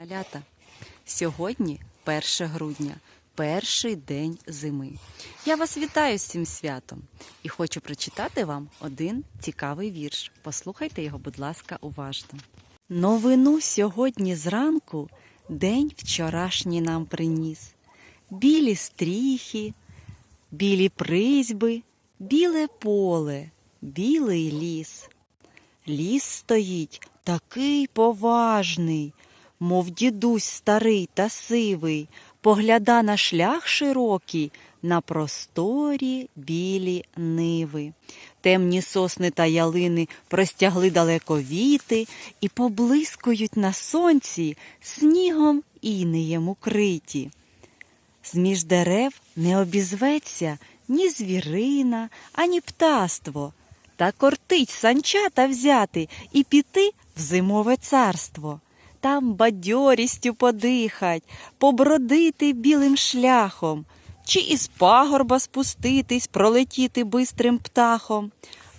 Малята, сьогодні 1 грудня, перший день зими. Я вас вітаю з цим святом і хочу прочитати вам один цікавий вірш. Послухайте його, будь ласка, уважно. Новину сьогодні зранку день вчорашній нам приніс. Білі стріхи, білі призьби, біле поле, білий ліс. Ліс стоїть такий поважний, мов дідусь старий та сивий, погляда на шлях широкий, на просторі білі ниви. Темні сосни та ялини простягли далеко віти і поблискують на сонці снігом інеєм укриті. Зміж дерев не обізветься ні звірина, ані птаство, та кортить санчата взяти і піти в зимове царство. Там бадьорістю подихать, побродити білим шляхом, чи із пагорба спуститись, пролетіти бистрим птахом.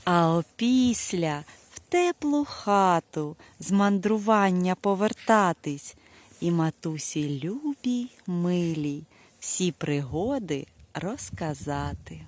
А опісля в теплу хату з мандрування повертатись, і матусі любій, милій, всі пригоди розказати.